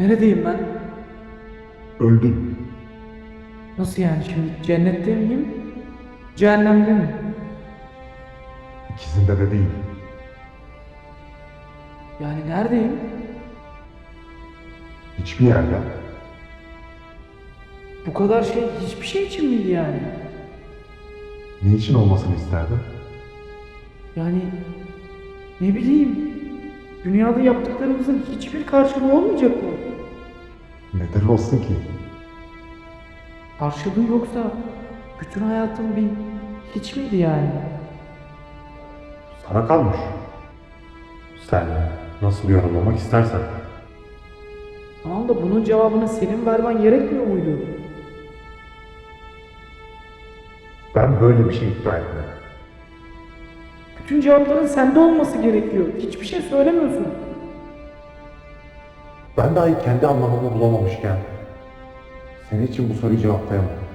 Neredeyim ben? Öldün. Nasıl yani şimdi cennette miyim? Cehennemde mi? İkisinde de değil. Yani neredeyim? Hiçbir yerde. Bu kadar şey hiçbir şey için miydi yani? Ne için olmasını isterdin? Yani ne bileyim dünyada yaptıklarımızın hiçbir karşılığı olmayacak mı? Neden olsun ki? Karşılığı yoksa bütün hayatım bir hiç miydi yani? Sana kalmış. Sen nasıl yorumlamak istersen. Tamam da bunun cevabını senin vermen gerekmiyor muydu? Ben böyle bir şey iddia etmem. Bütün cevapların sende olması gerekiyor. Hiçbir şey söylemiyorsun. Ben dahi kendi anlamımı bulamamışken senin için bu soruyu cevaplayamam.